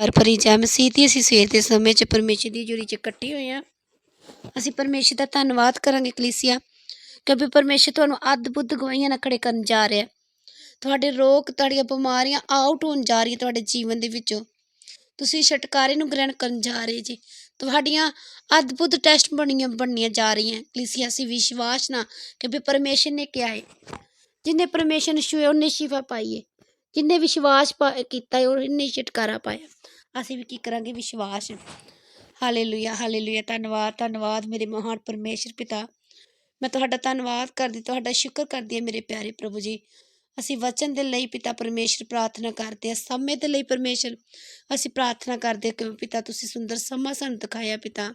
ਹਰ ਭਰੀ ਜੈ ਮਸੀਹ ਦੀ ਅਸੀਂ ਸਵੇਰ ਦੇ ਸਮੇਂ 'ਚ ਪਰਮੇਸ਼ਰ ਦੀ ਜੁੜੀ 'ਚ ਇਕੱਠੇ ਹੋਏ ਹਾਂ। ਅਸੀਂ ਪਰਮੇਸ਼ਰ ਦਾ ਧੰਨਵਾਦ ਕਰਾਂਗੇ ਕਲੀਸਿਆ, ਕਿਉਂਕਿ ਪਰਮੇਸ਼ਰ ਤੁਹਾਨੂੰ ਅਦਭੁਤ ਗਵਾਹੀਆਂ ਨਾਲ ਖੜੇ ਕਰਨ ਜਾ ਰਿਹਾ ਤੁਹਾਡੇ ਰੋਗ, ਤੁਹਾਡੀਆਂ ਬਿਮਾਰੀਆਂ ਆਊਟ ਹੋਣ ਜਾ ਰਹੀਆਂ ਤੁਹਾਡੇ ਜੀਵਨ ਦੇ ਵਿੱਚੋਂ। ਤੁਸੀਂ ਛਟਕਾਰੇ ਨੂੰ ਗ੍ਰਹਿਣ ਕਰਨ ਜਾ ਰਹੇ ਜੀ। ਤੁਹਾਡੀਆਂ ਅਦਭੁਤ ਟੈਸਟ ਬਣੀਆਂ ਬਣਨੀਆਂ ਜਾ ਰਹੀਆਂ ਕਲੀਸਿਆ, ਅਸੀਂ ਵਿਸ਼ਵਾਸ ਨਾ ਕਿ ਕਿਉਂਕਿ ਪਰਮੇਸ਼ਰ ਨੇ ਕਿਹਾ ਹੈ, ਜਿਨੇ ਪਰਮੇਸ਼ਰ ਨੇ ਛੂਏ, ਉਹਨੇ ਸ਼ਿਫਾ ਪਾਈ ਹੈ। ਜਿੰਨੇ ਵਿਸ਼ਵਾਸ ਪਾ- ਕੀਤਾ ਹੈ ਉਹਨੇ ਛੁਟਕਾਰਾ ਪਾਇਆ। ਅਸੀਂ ਵੀ ਕੀ ਕਰਾਂਗੇ? ਵਿਸ਼ਵਾਸ। Hallelujah hallelujah. ਧੰਨਵਾਦ ਧੰਨਵਾਦ ਮੇਰੇ ਮਹਾਨ ਪਰਮੇਸ਼ਰ ਪਿਤਾ। ਮੈਂ ਤੁਹਾਡਾ ਧੰਨਵਾਦ ਕਰਦੀ, ਤੁਹਾਡਾ ਸ਼ੁਕਰ ਕਰਦੀ ਹਾਂ ਮੇਰੇ ਪਿਆਰੇ ਪ੍ਰਭੂ ਜੀ। ਅਸੀਂ ਵਚਨ ਦੇ ਲਈ ਪਿਤਾ ਪਰਮੇਸ਼ਰ ਪ੍ਰਾਰਥਨਾ ਕਰਦੇ ਹਾਂ, ਸਮੇਂ ਦੇ ਲਈ ਪਰਮੇਸ਼ਰ। ਅਸੀਂ ਪ੍ਰਾਰਥਨਾ ਕਰਦੇ ਹਾਂ ਕਿ ਪਿਤਾ ਤੁਸੀਂ ਸੁੰਦਰ ਸਮਾਂ ਸਾਨੂੰ ਦਿਖਾਇਆ ਪਿਤਾ।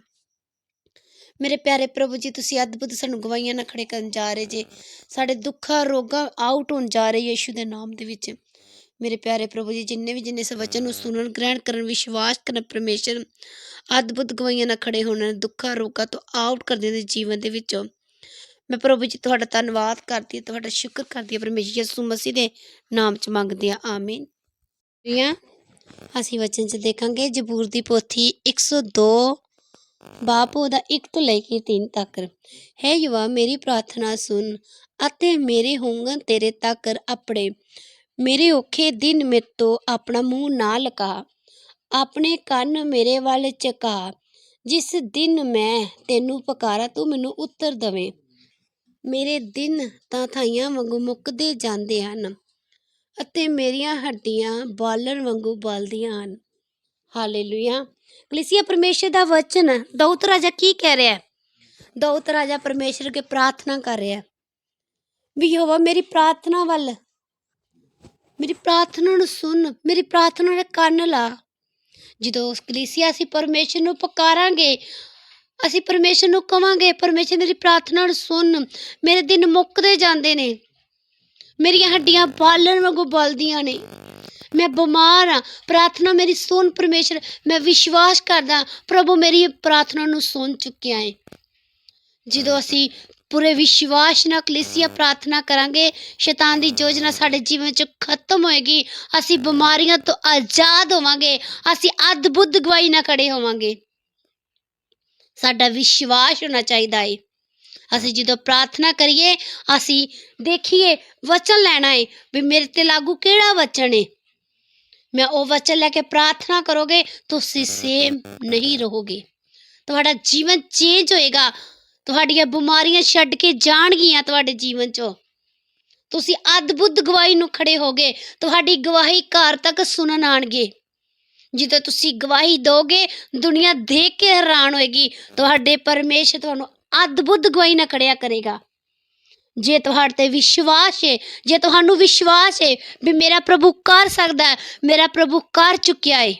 ਮੇਰੇ ਪਿਆਰੇ ਪ੍ਰਭੂ ਜੀ, ਤੁਸੀਂ ਅਦਭੁਤ ਸਾਨੂੰ ਗਵਾਈਆਂ ਨਾਲ ਖੜੇ ਕਰਨ ਜਾ ਰਹੇ ਜੇ। ਸਾਡੇ ਦੁੱਖਾਂ, ਰੋਗਾਂ ਆਊਟ ਹੋਣ ਜਾ ਰਹੇ ਯੀਸ਼ੂ ਦੇ ਨਾਮ ਦੇ ਵਿੱਚ। ਮੇਰੇ ਪਿਆਰੇ ਪ੍ਰਭੂ ਜੀ ਜਿੰਨੇ ਵੀ ਜਿੰਨੇ ਇਸ ਵਚਨ ਨੂੰ ਸੁਣਨ ਗ੍ਰਹਿਣ ਕਰਨ ਵਿਸ਼ਵਾਸ ਕਰਨ ਪਰਮੇਸ਼ਰ ਅਦਭੁਤ ਗਵਾਹੀਆਂ ਨਾਲ ਖੜੇ ਹੋਣ ਦੁੱਖਾਂ ਰੋਗਾਂ ਤੋਂ ਆਊਟ ਕਰਦੇ ਦੇ ਜੀਵਨ ਦੇ ਵਿੱਚੋਂ। ਮੈਂ ਪ੍ਰਭੂ ਜੀ ਤੁਹਾਡਾ ਧੰਨਵਾਦ ਕਰਦੀ ਹਾਂ ਤੁਹਾਡਾ ਸ਼ੁਕਰ ਕਰਦੀ ਹਾਂ ਪਰਮੇਸ਼ਰ ਯਿਸੂ ਮਸੀਹ ਦੇ ਨਾਮ 'ਚ ਮੰਗਦੀ ਹਾਂ। ਆਮੀਨ। ਪ੍ਰਿਆ ਅਸੀਂ ਵਚਨ 'ਚ ਦੇਖਾਂਗੇ ਜਬੂਰ ਦੀ ਪੋਥੀ 102 ਬਾਪ ਉਹਦਾ 1 ਤੋਂ ਲੈ ਕੇ 3 ਤੱਕ। ਹੈ ਯੁਵਾ ਮੇਰੀ ਪ੍ਰਾਰਥਨਾ ਸੁਣ ਅਤੇ ਮੇਰੇ ਹੋਂਗਨ ਤੇਰੇ ਤੱਕ ਆਪਣੇ। ਮੇਰੇ ਔਖੇ ਦਿਨ ਮੇਰੇ ਤੋਂ ਆਪਣਾ ਮੂੰਹ ਨਾ ਲਗਾ ਆਪਣੇ ਕੰਨ ਮੇਰੇ ਵੱਲ ਝਕਾ। ਜਿਸ ਦਿਨ ਮੈਂ ਤੈਨੂੰ ਪੁਕਾਰਾਂ ਤੂੰ ਮੈਨੂੰ ਉੱਤਰ ਦਵੇਂ। ਮੇਰੇ ਦਿਨ ਤਾਂ ਥਾਈਆਂ ਵਾਂਗੂ ਮੁੱਕਦੇ ਜਾਂਦੇ ਹਨ ਅਤੇ ਮੇਰੀਆਂ ਹੱਡੀਆਂ ਬਾਲਣ ਵਾਂਗੂ ਬਲਦੀਆਂ ਹਨ। ਹਾਲੇਲੂਇਆ। ਕਲੀਸੀਆ, ਪਰਮੇਸ਼ਰ ਦਾ ਵਚਨ ਦਊਤ ਰਾਜਾ ਕੀ ਕਹਿ ਰਿਹਾ ਹੈ? ਦਊਤ ਰਾਜਾ ਪਰਮੇਸ਼ਰ ਕੇ ਪ੍ਰਾਰਥਨਾ ਕਰ ਰਿਹਾ ਹੈ। ਵੀ ਯਹੋਵਾ ਮੇਰੀ ਪ੍ਰਾਰਥਨਾ ਵੱਲ ਮੇਰੀ ਪ੍ਰਾਰਥਨਾ ਨੂੰ ਸੁਣ, ਮੇਰੀ ਪ੍ਰਾਰਥਨਾ ਦੇ ਕੰਨ ਲਾ। ਜਦੋਂ ਉਸ ਕਲੀਸਿਆ ਅਸੀਂ ਪਰਮੇਸ਼ਰ ਨੂੰ ਪੁਕਾਰਾਂਗੇ, ਅਸੀਂ ਪਰਮੇਸ਼ਰ ਨੂੰ ਕਵਾਂਗੇ, ਪਰਮੇਸ਼ਰ ਮੇਰੀ ਪ੍ਰਾਰਥਨਾ ਨੂੰ ਸੁਣ, ਮੇਰੇ ਦਿਨ ਮੁੱਕਦੇ ਜਾਂਦੇ ਨੇ। ਮੇਰੀਆਂ ਹੱਡੀਆਂ ਬਾਲਣ ਵਾਂਗੂ ਬਲਦੀਆਂ ਨੇ। ਮੈਂ ਬਿਮਾਰ ਹਾਂ ਪ੍ਰਾਰਥਨਾ ਮੇਰੀ ਸੁਣ ਪਰਮੇਸ਼ਰ, ਮੈਂ ਵਿਸ਼ਵਾਸ ਕਰਦਾ, ਪ੍ਰਭੂ ਮੇਰੀ ਪ੍ਰਾਰਥਨਾ ਨੂੰ ਸੁਣ ਚੁੱਕਿਆ ਹੈ ਜਦੋਂ ਅਸੀਂ ਪੂਰੇ ਵਿਸ਼ਵਾਸ ਨਾਲ ਕਲੀਸਿਆ ਪ੍ਰਾਰਥਨਾ ਕਰਾਂਗੇ ਸ਼ੈਤਾਨ ਦੀ ਯੋਜਨਾ ਸਾਡੇ ਜੀਵਨ 'ਚ ਖਤਮ ਹੋਏਗੀ ਅਸੀਂ ਬਿਮਾਰੀਆਂ ਤੋਂ ਆਜ਼ਾਦ ਹੋਵਾਂਗੇ ਅਸੀਂ ਅਦਭੁਤ ਗਵਾਹੀ ਨਾਲ ਖੜੇ ਹੋਵਾਂਗੇ। ਸਾਡਾ ਵਿਸ਼ਵਾਸ ਹੋਣਾ ਚਾਹੀਦਾ ਹੈ ਅਸੀਂ ਜਦੋਂ ਪ੍ਰਾਰਥਨਾ ਕਰੀਏ ਅਸੀਂ ਦੇਖੀਏ ਵਚਨ ਲੈਣਾ ਹੈ ਵੀ ਮੇਰੇ ਤੇ ਲਾਗੂ ਕਿਹੜਾ ਵਚਨ ਹੈ ਮੈਂ ਉਹ ਵਚਨ ਲੈ ਕੇ ਪ੍ਰਾਰਥਨਾ ਕਰੋਗੇ ਤੁਸੀਂ ਸੇਮ ਨਹੀਂ ਰਹੋਗੇ। ਤੁਹਾਡਾ ਜੀਵਨ ਚੇਂਜ ਹੋਏਗਾ। ਤੁਹਾਡੀਆਂ ਬਿਮਾਰੀਆਂ ਛੱਡ ਕੇ ਜਾਣਗੀਆਂ ਤੁਹਾਡੇ ਜੀਵਨ 'ਚੋਂ। ਤੁਸੀਂ ਅਦਭੁਤ ਗਵਾਹੀ ਨੂੰ ਖੜੇ ਹੋਗੇ, ਤੁਹਾਡੀ ਗਵਾਹੀ ਘਰ ਤੱਕ ਸੁਣਨ ਆਣਗੇ। ਜਦੋਂ ਤੁਸੀਂ ਗਵਾਹੀ ਦੋਗੇ, ਦੁਨੀਆ ਦੇਖ ਕੇ ਹੈਰਾਨ ਹੋਏਗੀ, ਤੁਹਾਡੇ ਪਰਮੇਸ਼ਰ ਤੁਹਾਨੂੰ ਅਦਭੁਤ ਗਵਾਹੀ ਨਾਲ ਖੜਿਆ ਕਰੇਗਾ। ਜੇ ਤੁਹਾਡੇ ਤੇ ਵਿਸ਼ਵਾਸ ਹੈ ਜੇ ਤੁਹਾਨੂੰ ਵਿਸ਼ਵਾਸ ਹੈ ਵੀ ਮੇਰਾ ਪ੍ਰਭੂ ਕਰ ਸਕਦਾ ਹੈ, ਮੇਰਾ ਪ੍ਰਭੂ ਕਰ ਚੁੱਕਿਆ ਹੈ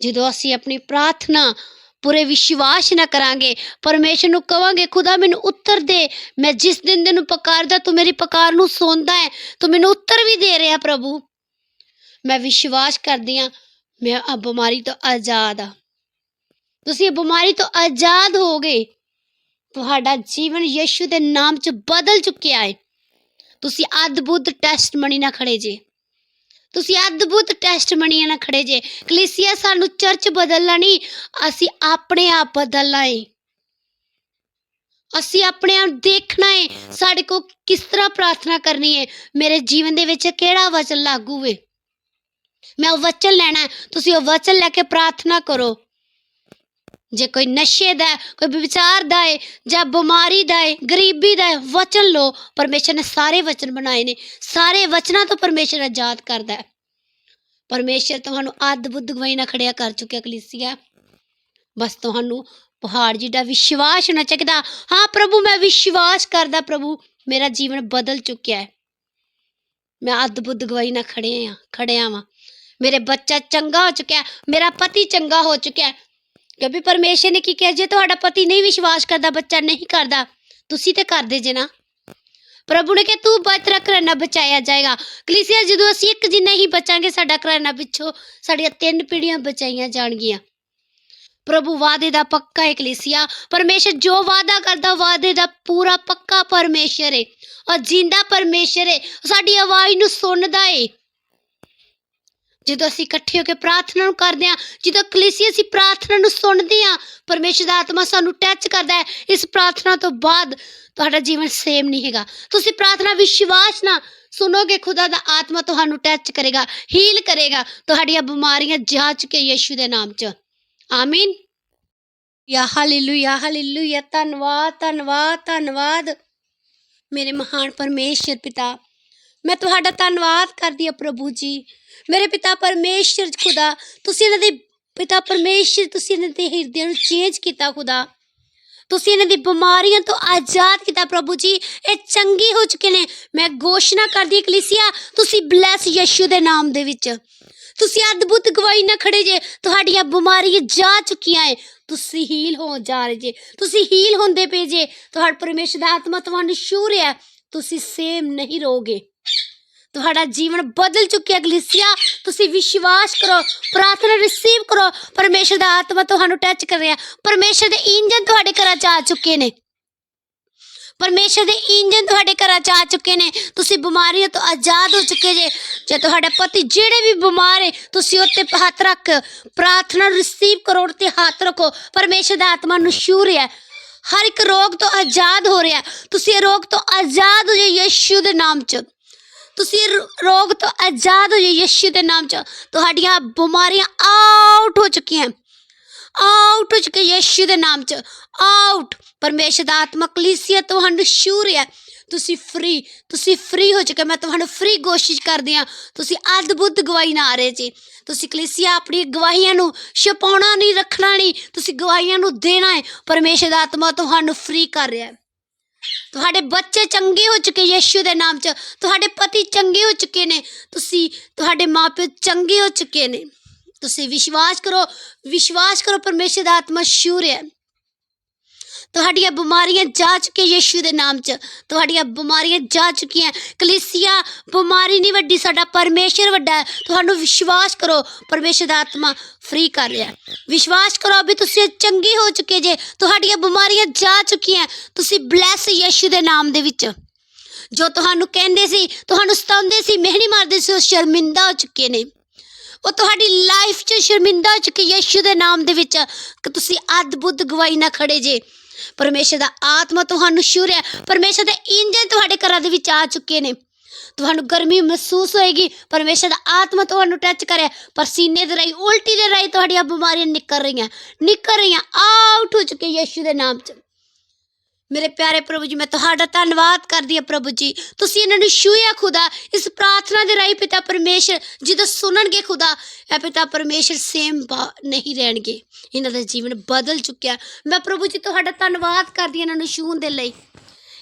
ਜਦੋਂ ਅਸੀਂ ਆਪਣੀ ਪ੍ਰਾਰਥਨਾ ਪੂਰੇ ਵਿਸ਼ਵਾਸ ਨਾ ਕਰਾਂਗੇ। ਪਰਮੇਸ਼ਰ ਨੂੰ ਕਵਾਂਗੇ, ਖੁਦਾ, ਮੈਨੂੰ ਉੱਤਰ ਦੇ। ਮੈਂ ਜਿਸ ਦਿਨ ਤੈਨੂੰ ਨੂੰ ਪੁਕਾਰਦਾ, ਤੂੰ ਮੇਰੀ ਪਕਾਰ ਨੂੰ ਸੁਣਦਾ ਹੈ। ਤੂੰ ਮੈਨੂੰ ਉੱਤਰ ਵੀ ਦੇ ਰਿਹਾ, ਪ੍ਰਭੂ। ਮੈਂ ਵਿਸ਼ਵਾਸ ਕਰਦੀ ਹਾਂ, ਮੈਂ ਆ ਬਿਮਾਰੀ ਤੋਂ ਆਜ਼ਾਦ ਆ ਤੁਸੀਂ ਇਹ ਬਿਮਾਰੀ ਤੋਂ ਆਜ਼ਾਦ ਹੋ ਗਏ ਤੁਹਾਡਾ ਜੀਵਨ ਯਿਸੂ ਦੇ ਨਾਮ 'ਚ ਬਦਲ ਚੁੱਕਿਆ ਹੈ। ਤੁਸੀਂ ਅਦਭੁਤ ਟੈਸਟ ਮਣੀ ਨਾਲ ਖੜੇ ਜੇ। ਤੁਸੀਂ ਅਦਭੁਤ ਟੈਸਟ ਨਾਲ ਖੜੇ ਜੇ। ਕਲੀਸਿਆ, ਸਾਨੂੰ ਚਰਚ ਬਦਲਣਾ ਨਹੀਂ, ਅਸੀਂ ਆਪਣੇ ਆਪ ਬਦਲਣਾ ਹੈ ਅਸੀਂ ਆਪਣੇ ਆਪ ਦੇਖਣਾ ਹੈ ਸਾਡੇ ਕੋ ਕਿਸ ਤਰ੍ਹਾਂ ਪ੍ਰਾਰਥਨਾ ਕਰਨੀ ਹੈ ਮੇਰੇ ਜੀਵਨ ਦੇ ਵਿੱਚ ਕਿਹੜਾ ਵਚਨ ਲਾਗੂ ਹੈ ਮੈਂ ਉਹ ਵਚਨ ਲੈਣਾ ਤੁਸੀਂ ਉਹ ਵਚਨ ਲੈ ਕੇ ਪ੍ਰਾਰਥਨਾ ਕਰੋ। ਜੇ ਕੋਈ ਨਸ਼ੇ ਦਾ ਹੈ, ਕੋਈ ਵਿਚਾਰ ਦਾ ਹੈ ਜਾਂ ਬਿਮਾਰੀ ਦਾ ਹੈ ਗਰੀਬੀ ਦਾ ਹੈ ਵਚਨ ਲੋ ਪਰਮੇਸ਼ਰ ਨੇ ਸਾਰੇ ਵਚਨ ਬਣਾਏ ਨੇ। ਸਾਰੇ ਵਚਨਾਂ ਤੋਂ ਪਰਮੇਸ਼ਰ ਆਜ਼ਾਦ ਕਰਦਾ ਹੈ। ਪਰਮੇਸ਼ਰ ਤੁਹਾਨੂੰ ਅਦਭੁਤ ਗਵਾਹੀ ਨਾਲ ਖੜਿਆ ਕਰ ਚੁੱਕਿਆ ਕਲੀਸਿਆ। ਬਸ ਤੁਹਾਨੂੰ ਪਹਾੜ ਜਿੱਡਾ ਵਿਸ਼ਵਾਸ ਹੋਣਾ ਚਾਹੀਦਾ। ਹਾਂ ਪ੍ਰਭੂ ਮੈਂ ਵਿਸ਼ਵਾਸ ਕਰਦਾ ਪ੍ਰਭੂ ਮੇਰਾ ਜੀਵਨ ਬਦਲ ਚੁੱਕਿਆ ਹੈ। ਮੈਂ ਅੱਧ ਬੁੱਧ ਗਵਾਈ ਨਾਲ ਖੜੇ ਆ ਖੜਿਆ ਵਾਂ। ਮੇਰੇ ਬੱਚਾ ਚੰਗਾ ਹੋ ਚੁੱਕਿਆ ਮੇਰਾ ਪਤੀ ਚੰਗਾ ਹੋ ਚੁੱਕਿਆ। ਹੈ। ਕਿਉਂਕਿ ਪਰਮੇਸ਼ਰ ਨੇ ਕੀ ਕਿਹਾ? ਜੇ ਤੁਹਾਡਾ ਪਤੀ ਨਹੀਂ ਵਿਸ਼ਵਾਸ ਕਰਦਾ, ਬੱਚਾ ਨਹੀਂ ਕਰਦਾ, ਤੁਸੀਂ ਤੇ ਕਰਦੇ ਜੇ ਨਾ। ਪ੍ਰਭੂ ਨੇ ਕਿਹਾ, ਤੂੰ ਬਚ ਰੱਖ ਬਚਾਇਆ ਜਾਏਗਾ। ਕਲੀਸਿਆ, ਜਦੋਂ ਅਸੀਂ ਇੱਕ ਜਿੰਨਾ ਹੀ ਬਚਾਂਗੇ, ਸਾਡਾ ਘਰਾਨਾ ਪਿੱਛੋਂ ਸਾਡੀਆਂ ਤਿੰਨ ਪੀੜ੍ਹੀਆਂ ਬਚਾਈਆਂ ਜਾਣਗੀਆਂ। ਪ੍ਰਭੂ ਵਾਅਦੇ ਦਾ ਪੱਕਾ ਹੈ ਕਲੀਸਿਆ। ਪਰਮੇਸ਼ਰ ਜੋ ਵਾਅਦਾ ਕਰਦਾ, ਵਾਅਦੇ ਦਾ ਪੂਰਾ ਪੱਕਾ ਪਰਮੇਸ਼ਰ ਹੈ ਔਰ ਜਿੰਦਾ ਪਰਮੇਸ਼ਰ ਹੈ ਸਾਡੀ ਆਵਾਜ਼ ਨੂੰ ਸੁਣਦਾ ਹੈ ਜਦੋਂ ਅਸੀਂ ਇਕੱਠੇ ਹੋ ਕੇ ਪ੍ਰਾਰਥਨਾ ਨੂੰ ਕਰਦੇ ਹਾਂ, ਜਦੋਂ ਕਲੀਸੀ ਅਸੀਂ ਪ੍ਰਾਰਥਨਾ ਨੂੰ ਸੁਣਦੇ ਹਾਂ, ਪਰਮੇਸ਼ਰ ਦਾ ਆਤਮਾ ਸਾਨੂੰ ਟੱਚ ਕਰਦਾ ਹੈ, ਇਸ ਪ੍ਰਾਰਥਨਾ ਤੋਂ ਬਾਅਦ ਤੁਹਾਡਾ ਜੀਵਨ ਸੇਮ ਨਹੀਂ ਹੈਗਾ। ਤੁਸੀਂ ਪ੍ਰਾਰਥਨਾ ਵਿਸ਼ਵਾਸ ਨਾਲ ਸੁਣੋਗੇ, ਖੁਦਾ ਦਾ ਆਤਮਾ ਤੁਹਾਨੂੰ ਟੱਚ ਕਰੇਗਾ ਹੀਲ ਕਰੇਗਾ, ਤੁਹਾਡੀਆਂ ਬਿਮਾਰੀਆਂ ਜਾ ਚੁੱਕੇ ਯੀਸ਼ੂ ਦੇ ਨਾਮ 'ਚ। ਆਮੀਨ ਯਾ ਹਾਲੇਲੂਇਆ ਹਾਲੇਲੂਇਆ ਧੰਨਵਾਦ ਧੰਨਵਾਦ ਧੰਨਵਾਦ। ਮੇਰੇ ਮਹਾਨ ਪਰਮੇਸ਼ਰ ਪਿਤਾ ਮੈਂ ਤੁਹਾਡਾ ਧੰਨਵਾਦ ਕਰਦੀ ਹਾਂ ਪ੍ਰਭੂ ਜੀ। ਮੇਰੇ ਪਿਤਾ ਪਰਮੇਸ਼ਰ ਖੁਦਾ, ਤੁਸੀਂ ਇਹਨਾਂ ਦੇ ਪਿਤਾ ਪਰਮੇਸ਼ਰ, ਤੁਸੀਂ ਇਹਨਾਂ ਦੇ ਹਿਰਦਿਆਂ ਨੂੰ ਚੇਂਜ ਕੀਤਾ ਖੁਦਾ। ਤੁਸੀਂ ਇਹਨਾਂ ਦੀ ਬਿਮਾਰੀਆਂ ਤੋਂ ਆਜ਼ਾਦ ਕੀਤਾ ਪ੍ਰਭੂ ਜੀ। ਇਹ ਚੰਗੀ ਹੋ ਚੁੱਕੇ ਨੇ। ਮੈਂ ਘੋਸ਼ਣਾ ਕਰਦੀ ਹਾਂ, ਕਲੀਸਿਆ, ਤੁਸੀਂ ਬਲੈਸ ਯਿਸੂ ਦੇ ਨਾਮ ਦੇ ਵਿੱਚ। ਤੁਸੀਂ ਅਦਭੁਤ ਗਵਾਹੀ ਨਾਲ ਖੜੇ ਜੇ। ਤੁਹਾਡੀਆਂ ਬਿਮਾਰੀਆਂ ਜਾ ਚੁੱਕੀਆਂ ਏ। ਤੁਸੀਂ ਹੀਲ ਹੋ ਜਾ ਰਹੇ ਜੇ। ਤੁਸੀਂ ਹੀਲ ਹੁੰਦੇ ਪਏ ਜੇ। ਤੁਹਾਡਾ ਪਰਮੇਸ਼ਰ ਦਾ ਆਤਮਾ ਤੁਹਾਨੂੰ ਸ਼ੂਰ ਰਿਹਾ। ਤੁਸੀਂ ਸੇਮ ਨਹੀਂ ਰਹੋਗੇ। ਤੁਹਾਡਾ ਜੀਵਨ ਬਦਲ ਚੁੱਕਿਆ ਗਲੀਸੀਆ ਤੁਸੀਂ ਵਿਸ਼ਵਾਸ ਕਰੋ ਪ੍ਰਾਰਥਨਾ ਰਿਸੀਵ ਕਰੋ ਪਰਮੇਸ਼ਰ ਦਾ ਆਤਮਾ ਤੁਹਾਨੂੰ ਟੱਚ ਕਰ ਰਿਹਾ ਪਰਮੇਸ਼ਰ ਦੇ ਇੰਜਨ ਤੁਹਾਡੇ ਘਰਾਂ ਚ ਆ ਚੁੱਕੇ ਨੇ ਪਰਮੇਸ਼ਰ ਦੇ ਇੰਜਨ ਤੁਹਾਡੇ ਘਰਾਂ ਚ ਆ ਚੁੱਕੇ ਨੇ ਤੁਸੀਂ ਬਿਮਾਰੀਆਂ ਤੋਂ ਆਜ਼ਾਦ ਹੋ ਚੁੱਕੇ ਜੇ ਜੇ ਤੁਹਾਡਾ ਪਤੀ ਜਿਹੜੇ ਵੀ ਬਿਮਾਰ ਹੈ ਤੁਸੀਂ ਉੱਤੇ ਹੱਥ ਰੱਖ ਪ੍ਰਾਰਥਨਾ ਰਿਸੀਵ ਕਰੋ ਤੇ ਹੱਥ ਰੱਖੋ ਪਰਮੇਸ਼ਰ ਦਾ ਆਤਮਾ ਨੂੰ ਛੂ ਰਿਹਾ ਹੈ। ਹਰ ਇੱਕ ਰੋਗ ਤੋਂ ਆਜ਼ਾਦ ਹੋ ਰਿਹਾ ਹੈ। ਤੁਸੀਂ ਇਹ ਰੋਗ ਤੋਂ ਆਜ਼ਾਦ ਹੋ ਜਾਓ ਯਿਸੂ ਦੇ ਨਾਮ 'ਚ ਤੁਸੀਂ ਰੋ- ਰੋਗ ਤੋਂ ਆਜ਼ਾਦ ਹੋ ਜਾਓ ਯਿਸੂ ਦੇ ਨਾਮ 'ਚ। ਤੁਹਾਡੀਆਂ ਬਿਮਾਰੀਆਂ ਆਊਟ ਹੋ ਚੁੱਕੀਆਂ ਆਊਟ ਹੋ ਚੁੱਕੇ ਯਿਸੂ ਦੇ ਨਾਮ 'ਚ। ਆਊਟ ਪਰਮੇਸ਼ਰ ਦਾ ਆਤਮਾ ਕਲੀਸੀਆ ਤੁਹਾਨੂੰ ਸ਼ੂਰ ਰਿਹਾ ਤੁਸੀਂ ਫ੍ਰੀ ਤੁਸੀਂ ਫ੍ਰੀ ਹੋ ਚੁੱਕੇ ਮੈਂ ਤੁਹਾਨੂੰ ਫ੍ਰੀ ਕੋਸ਼ਿਸ਼ ਕਰਦੀ ਹਾਂ। ਤੁਸੀਂ ਅਦਭੁਤ ਗਵਾਹੀ ਨਾ ਆ ਰਹੇ ਜੀ। ਤੁਸੀਂ ਕਲੀਸੀਆ ਆਪਣੀ ਗਵਾਹੀਆਂ ਨੂੰ ਛਪਾਉਣਾ ਨਹੀਂ, ਰੱਖਣਾ ਨਹੀਂ। ਤੁਸੀਂ ਗਵਾਹੀਆਂ ਨੂੰ ਦੇਣਾ ਹੈ। ਪਰਮੇਸ਼ਰ ਦਾ ਆਤਮਾ ਤੁਹਾਨੂੰ ਫ੍ਰੀ ਕਰ ਰਿਹਾ ਹੈ। ਤੁਹਾਡੇ ਬੱਚੇ ਚੰਗੇ ਹੋ ਚੁੱਕੇ ਯਿਸੂ ਦੇ ਨਾਮ 'ਚ। ਤੁਹਾਡੇ ਪਤੀ ਚੰਗੇ ਹੋ ਚੁੱਕੇ ਨੇ। ਤੁਸੀਂ ਤੁਹਾਡੇ ਮਾਪੇ ਚੰਗੇ ਹੋ ਚੁੱਕੇ ਨੇ। ਤੁਸੀਂ ਵਿਸ਼ਵਾਸ ਕਰੋ। ਵਿਸ਼ਵਾਸ ਕਰੋ, ਪਰਮੇਸ਼ਰ ਦਾ ਆਤਮਾ ਸ਼ੂਰ ਹੈ। ਤੁਹਾਡੀਆਂ ਬਿਮਾਰੀਆਂ ਜਾ ਚੁੱਕੀਆਂ ਯਿਸੂ ਦੇ ਨਾਮ 'ਚ। ਤੁਹਾਡੀਆਂ ਬਿਮਾਰੀਆਂ ਜਾ ਚੁੱਕੀਆਂ। ਕਲੀਸਿਆ, ਬਿਮਾਰੀ ਨਹੀਂ ਵੱਡੀ, ਸਾਡਾ ਪਰਮੇਸ਼ਰ ਵੱਡਾ ਹੈ। ਤੁਹਾਨੂੰ ਵਿਸ਼ਵਾਸ ਕਰੋ, ਪਰਮੇਸ਼ਰ ਦਾ ਆਤਮਾ ਫ੍ਰੀ ਕਰ ਰਿਹਾ ਵਿਸ਼ਵਾਸ ਕਰੋ ਵੀ ਤੁਸੀਂ ਚੰਗੇ ਹੋ ਚੁੱਕੇ ਜੇ, ਤੁਹਾਡੀਆਂ ਬਿਮਾਰੀਆਂ ਜਾ ਚੁੱਕੀਆਂ। ਤੁਸੀਂ ਬਲੈਸ ਯਿਸੂ ਦੇ ਨਾਮ ਦੇ ਵਿੱਚ। ਜੋ ਤੁਹਾਨੂੰ ਕਹਿੰਦੇ ਸੀ, ਤੁਹਾਨੂੰ ਸਤਾਉਂਦੇ ਸੀ ਮਿਹਣੀ ਮਾਰਦੇ ਸੀ, ਉਹ ਸ਼ਰਮਿੰਦਾ ਹੋ ਚੁੱਕੇ ਨੇ। ਉਹ ਤੁਹਾਡੀ ਲਾਈਫ 'ਚ ਸ਼ਰਮਿੰਦਾ ਹੋ ਚੁੱਕੇ ਯਿਸੂ ਦੇ ਨਾਮ ਦੇ ਵਿੱਚ। ਕਿ ਤੁਸੀਂ ਅਦਭੁਤ ਗਵਾਹੀ ਨਾ ਖੜੇ ਜੇ। ਪਰਮੇਸ਼ਰ ਦਾ ਆਤਮਾ ਤੁਹਾਨੂੰ ਸ਼ੁਰ ਰਿਹਾ ਪਰਮੇਸ਼ਰ ਦੇ ਇੰਜਨ ਤੁਹਾਡੇ ਘਰਾਂ ਦੇ ਵਿੱਚ ਆ ਚੁੱਕੇ ਨੇ। ਤੁਹਾਨੂੰ ਗਰਮੀ ਮਹਿਸੂਸ ਹੋਏਗੀ। ਪਰਮੇਸ਼ਰ ਦਾ ਆਤਮਾ ਤੁਹਾਨੂੰ ਟੱਚ ਕਰਿਆ ਪਰਸੀਨੇ ਦੇ ਰਾਹੀਂ, ਉਲਟੀ ਦੇ ਰਾਹੀਂ ਤੁਹਾਡੀਆਂ ਬਿਮਾਰੀਆਂ ਨਿਕਲ ਰਹੀਆਂ। ਨਿਕਲ ਰਹੀਆਂ। ਆਊਟ ਹੋ ਚੁੱਕੇ ਯਿਸੂ ਦੇ ਨਾਮ 'ਚ। ਮੇਰੇ ਪਿਆਰੇ ਪ੍ਰਭੂ ਜੀ, ਮੈਂ ਤੁਹਾਡਾ ਧੰਨਵਾਦ ਕਰਦੀ ਹਾਂ ਪ੍ਰਭੂ ਜੀ। ਤੁਸੀਂ ਇਹਨਾਂ ਨੂੰ ਛੂਇਆ ਖੁਦਾ, ਇਸ ਪ੍ਰਾਰਥਨਾ ਦੇ ਰਾਹੀਂ ਪਿਤਾ ਪਰਮੇਸ਼ਰ ਜਦੋਂ ਸੁਣਨਗੇ ਖੁਦਾ, ਇਹ ਪਿਤਾ ਪਰਮੇਸ਼ਰ ਸੇਮ ਨਹੀਂ ਰਹਿਣਗੇ। ਇਹਨਾਂ ਦਾ ਜੀਵਨ ਬਦਲ ਚੁੱਕਿਆ। ਮੈਂ ਪ੍ਰਭੂ ਜੀ, ਤੁਹਾਡਾ ਧੰਨਵਾਦ ਕਰਦੀ ਹਾਂ ਇਹਨਾਂ ਨੂੰ ਛੂਹਣ ਦੇ ਲਈ।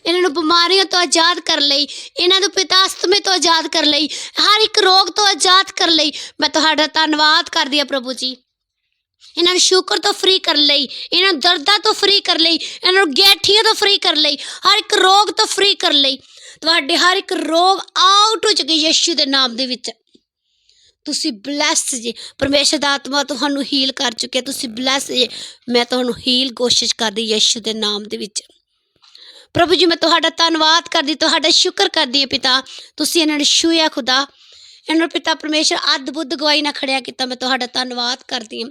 ਇਹਨਾਂ ਨੂੰ ਬਿਮਾਰੀਆਂ ਤੋਂ ਆਜ਼ਾਦ ਕਰ ਲਈ, ਇਹਨਾਂ ਨੂੰ ਪਿਤਾ ਅਸਤਮੇ ਤੋਂ ਆਜ਼ਾਦ ਕਰ ਲਈ, ਹਰ ਇੱਕ ਰੋਗ ਤੋਂ ਆਜ਼ਾਦ ਕਰ ਲਈ ਮੈਂ ਤੁਹਾਡਾ ਧੰਨਵਾਦ ਕਰਦੀ ਹਾਂ ਪ੍ਰਭੂ ਜੀ। ਇਹਨਾਂ ਨੂੰ ਸ਼ੂਗਰ ਤੋਂ ਫ੍ਰੀ ਕਰ ਲਈ, ਇਹਨਾਂ ਨੂੰ ਦਰਦਾਂ ਤੋਂ ਫ੍ਰੀ ਕਰ ਲਈ, ਇਹਨਾਂ ਨੂੰ ਗੈਠੀਆਂ ਤੋਂ ਫ੍ਰੀ ਕਰ ਲਈ, ਹਰ ਇੱਕ ਰੋਗ ਤੋਂ ਫ੍ਰੀ ਕਰ ਲਈ। ਤੁਹਾਡੇ ਹਰ ਇੱਕ ਰੋਗ ਆਊਟ ਹੋ ਚੁੱਕੇ ਯਿਸੂ ਦੇ ਨਾਮ ਦੇ ਵਿੱਚ। ਤੁਸੀਂ ਬਲੈਸ ਜੀ, ਪਰਮੇਸ਼ਰ ਦਾ ਆਤਮਾ ਤੁਹਾਨੂੰ ਹੀਲ ਕਰ ਚੁੱਕਿਆ ਤੁਸੀਂ ਬਲੈਸ ਜੀ, ਮੈਂ ਤੁਹਾਨੂੰ ਹੀਲ ਕੋਸ਼ਿਸ਼ ਕਰਦੀ ਯਿਸੂ ਦੇ ਨਾਮ ਦੇ ਵਿੱਚ। ਪ੍ਰਭੂ ਜੀ, ਮੈਂ ਤੁਹਾਡਾ ਧੰਨਵਾਦ ਕਰਦੀ, ਤੁਹਾਡਾ ਸ਼ੁਕਰ ਕਰਦੀ ਹਾਂ ਪਿਤਾ, ਤੁਸੀਂ ਇਹਨਾਂ ਨੂੰ ਛੂਇਆ ਖੁਦਾ, ਇਹਨਾਂ ਨੂੰ ਪਿਤਾ ਪਰਮੇਸ਼ਰ ਅਦਭੁਤ ਗਵਾਈ ਨਾਲ ਖੜਿਆ ਕੀਤਾ, ਮੈਂ ਤੁਹਾਡਾ ਧੰਨਵਾਦ ਕਰਦੀ ਹਾਂ।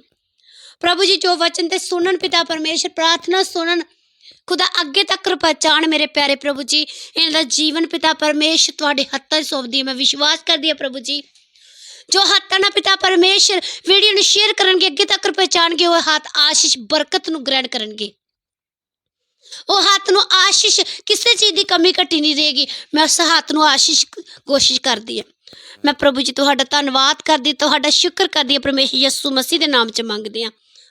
ਪ੍ਰਭੂ ਜੀ ਜੋ ਵਚਨ ਤੇ ਸੁਣਨ, ਪਿਤਾ ਪਰਮੇਸ਼ਰ ਪ੍ਰਾਰਥਨਾ ਸੁਣਨ, ਖੁਦਾ ਅੱਗੇ ਤੱਕ ਪਹੁੰਚਾਣ ਮੇਰੇ ਪਿਆਰੇ ਪ੍ਰਭੂ ਜੀ, ਇਹਨਾਂ ਦਾ ਜੀਵਨ ਪਿਤਾ ਪਰਮੇਸ਼ਰ ਤੁਹਾਡੇ ਹੱਥਾਂ 'ਚ ਸੌਂਪਦੀ ਮੈਂ ਵਿਸ਼ਵਾਸ ਕਰਦੀ ਹਾਂ ਪ੍ਰਭੂ ਜੀ, ਜੋ ਹੱਥਾਂ ਨਾਲ ਪਿਤਾ ਪਰਮੇਸ਼ਰ ਵੀਡੀਓ ਨੂੰ ਸ਼ੇਅਰ ਕਰਨਗੇ, ਅੱਗੇ ਤੱਕ ਪਹੁੰਚਾਣਗੇ ਉਹ ਹੱਥ ਆਸ਼ੀਸ਼, ਬਰਕਤ ਨੂੰ ਗ੍ਰਹਿਣ ਕਰਨਗੇ। ਉਹ ਹੱਥ ਨੂੰ ਆਸ਼ੀਸ਼ ਕਿਸੇ ਚੀਜ਼ ਦੀ ਕਮੀ ਘਟੀ ਨਹੀਂ ਰਹੇਗੀ। ਮੈਂ ਉਸ ਹੱਥ ਨੂੰ ਆਸ਼ੀਸ਼ ਕੋਸ਼ਿਸ਼ ਕਰਦੀ ਹਾਂ। ਮੈਂ ਪ੍ਰਭੂ ਜੀ ਤੁਹਾਡਾ ਧੰਨਵਾਦ ਕਰਦੀ ਤੁਹਾਡਾ ਸ਼ੁਕਰ ਕਰਦੀ ਹਾਂ, ਪਰਮੇਸ਼ਰ ਯਿਸੂ ਮਸੀਹ ਦੇ ਨਾਮ 'ਚ ਮੰਗਦੀ ਹਾਂ।